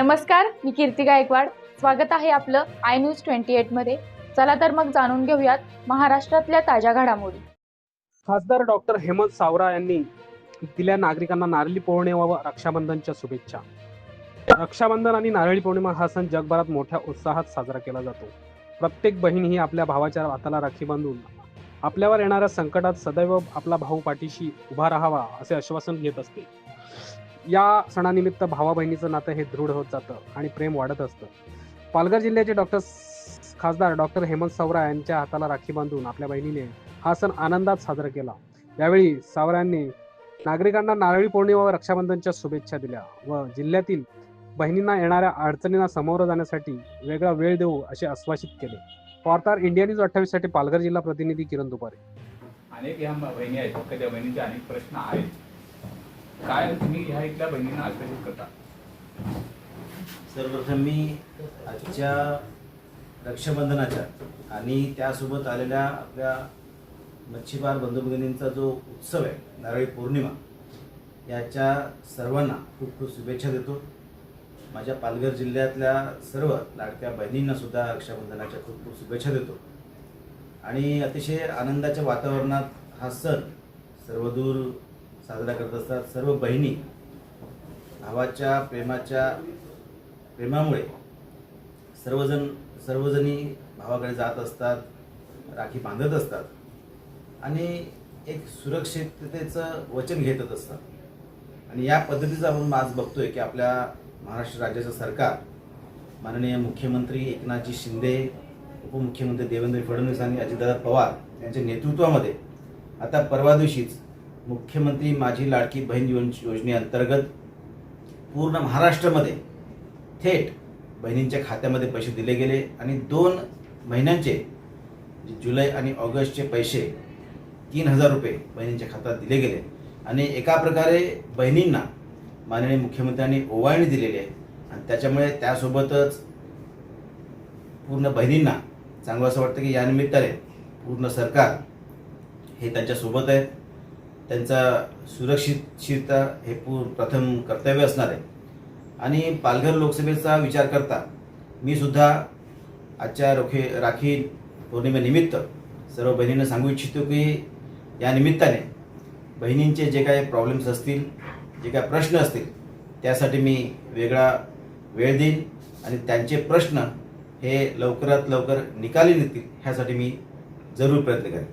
नमस्कार मी कीर्ती गायकवाड. स्वागत आहे आपलं आय न्यूज ट्वेंटी एटमध्ये. चला तर मग जाणून घेऊयात महाराष्ट्रातल्या ताज्या घडामोडी. खासदार डॉक्टर हेमंत सावरा यांनी दिल्या नागरिकांना नारळी पौर्णिमा व रक्षाबंधनच्या शुभेच्छा. रक्षाबंधन आणि नारळी पौर्णिमा हा सण जगभरात मोठ्या उत्साहात साजरा केला जातो. प्रत्येक बहीण ही आपल्या भावाच्या हाताला राखी बांधून आपल्यावर येणाऱ्या संकटात सदैव आपला भाऊ पाठीशी उभा राहावा असे आश्वासन घेत असते. या सणानिमित्त भावा बहिणीचं नातं हे दृढ होत जातं आणि प्रेम वाढत असतं. पालघर जिल्ह्याचे डॉक्टर खासदार डॉक्टर हेमंत सावरा यांच्या हाताला राखी बांधून आपल्या बहिणीने हा सण आनंदात साजरा केला. यावेळी सावरांनी नागरिकांना नारळी पौर्णिमा व रक्षाबंधनच्या शुभेच्छा दिल्या व जिल्ह्यातील बहिणींना येणाऱ्या अडचणींना सामोरं जाण्यासाठी वेगळा वेळ देऊ असे आश्वासित केले. वार्ताहर इंडिया न्यूज अठ्ठावीससाठी पालघर जिल्हा प्रतिनिधी किरण दुपारे. अनेक ह्या बहिणी आहेत. त्या बहिणीचे अनेक प्रश्न आहेत. काय तुम्ही ह्या इथल्या बहिणींना आकर्षित करता? सर्वप्रथम मी आजच्या रक्षाबंधनाच्या आणि त्यासोबत आलेल्या आपल्या मच्छीमार बंधू भगिनींचा जो उत्सव आहे नारळी पौर्णिमा याच्या सर्वांना खूप खूप शुभेच्छा देतो. माझ्या पालघर जिल्ह्यातल्या सर्व लाडक्या बहिणींनासुद्धा रक्षाबंधनाच्या खूप खूप शुभेच्छा देतो. आणि अतिशय आनंदाच्या वातावरणात हा सण सर्वदूर साजरा करत असतात. सर्व बहिणी भावाच्या प्रेमाच्या प्रेमामुळे सर्वजण सर्वजणी भावाकडे जात असतात राखी बांधत असतात आणि एक सुरक्षिततेचं वचन घेतच असतात. आणि या पद्धतीचं आपण आज बघतोय की आपल्या महाराष्ट्र राज्याचं सरकार माननीय मुख्यमंत्री एकनाथजी शिंदे उपमुख्यमंत्री देवेंद्र फडणवीस आणि अजितदादा पवार यांच्या नेतृत्वामध्ये आता परवा दिवशीच मुख्यमंत्री माझी लाडकी बहीण योजनेअंतर्गत पूर्ण महाराष्ट्रामध्ये थेट बहिणींच्या खात्यामध्ये पैसे दिले गेले आणि दोन महिन्यांचे जुलै आणि ऑगस्टचे पैसे तीन हजार रुपये बहिणींच्या खात्यात दिले गेले. आणि एका प्रकारे बहिणींना माननीय मुख्यमंत्र्यांनी ओवाळणी दिलेली आहे. आणि त्याच्यामुळे त्यासोबतच पूर्ण बहिणींना चांगलं असं वाटतं की या निमित्ताने पूर्ण सरकार हे त्यांच्यासोबत आहे. त्यांचा सुरक्षितशीरता हे पूर प्रथम कर्तव्य असणार आहे. आणि पालघर लोकसभेचा विचार करता मी सुद्धा आजच्या रोखे राखी पौर्णिमेनिमित्त सर्व बहिणींना सांगू इच्छितो की या निमित्ताने बहिणींचे जे काही प्रॉब्लेम्स असतील जे काही प्रश्न असतील त्यासाठी मी वेगळा वेळ देईन आणि त्यांचे प्रश्न हे लवकरात लवकर निकाली निघतील ह्यासाठी मी जरूर प्रयत्न करेन.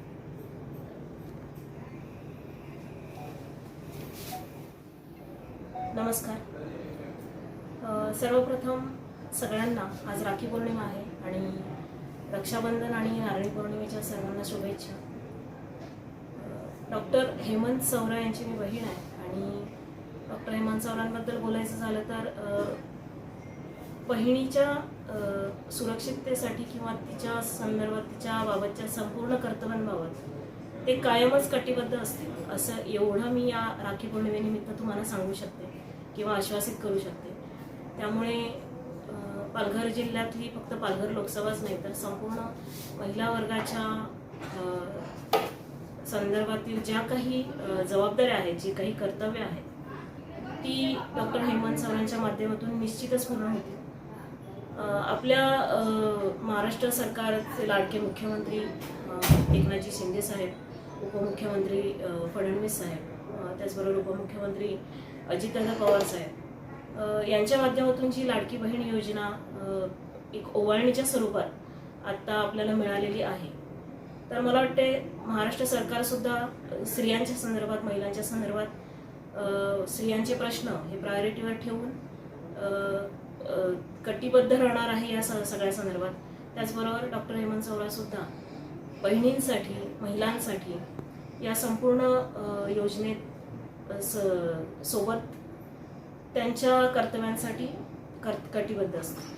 नमस्कार. सर्वप्रथम सगळ्यांना आज राखी पौर्णिमा आहे आणि रक्षाबंधन आणि नारळी पौर्णिमेच्या सर्वांना शुभेच्छा. डॉक्टर हेमंत सौरा यांची मी बहीण आहे आणि डॉक्टर हेमंत सौरांबद्दल बोलायचं झालं तर बहिणीच्या सुरक्षिततेसाठी किंवा तिच्या संदर्भात तिच्या बाबतच्या संपूर्ण कर्तव्यांबाबत ते कायमच कटिबद्ध असतील असं एवढं मी या राखी पौर्णिमेनिमित्त तुम्हाला सांगू शकते. किंवा आश्वासित करू शकते. त्यामुळे पालघर जिल्ह्यातली फक्त पालघर लोकसभाच नाही तर संपूर्ण महिला वर्गाच्या संदर्भातील ज्या काही जबाबदाऱ्या आहेत जी काही कर्तव्य आहेत ती डॉक्टर हेमंत सवरांच्या माध्यमातून निश्चितच पूर्ण होतील. आपल्या महाराष्ट्र सरकारचे लाडके मुख्यमंत्री एकनाथजी शिंदे साहेब उपमुख्यमंत्री फडणवीस साहेब त्याचबरोबर उपमुख्यमंत्री अजितदादा पवार साहेब. यांच्या माध्यमातून जी लाडकी बहीण योजना एक ओवाळणीच्या स्वरूपात आत्ता आपल्याला मिळालेली आहे. तर मला वाटते महाराष्ट्र सरकारसुद्धा स्त्रियांच्या संदर्भात महिलांच्या संदर्भात स्त्रियांचे प्रश्न हे प्रायोरिटीवर ठेवून कटिबद्ध राहणार आहे या स- सगळ्या संदर्भात. त्याचबरोबर डॉक्टर हेमंत सौरा सुद्धा बहिणींसाठी महिलांसाठी या संपूर्ण योजनेत स- सोबत त्यांच्या कर्तव्यांसाठी कर कटिबद्ध असतात.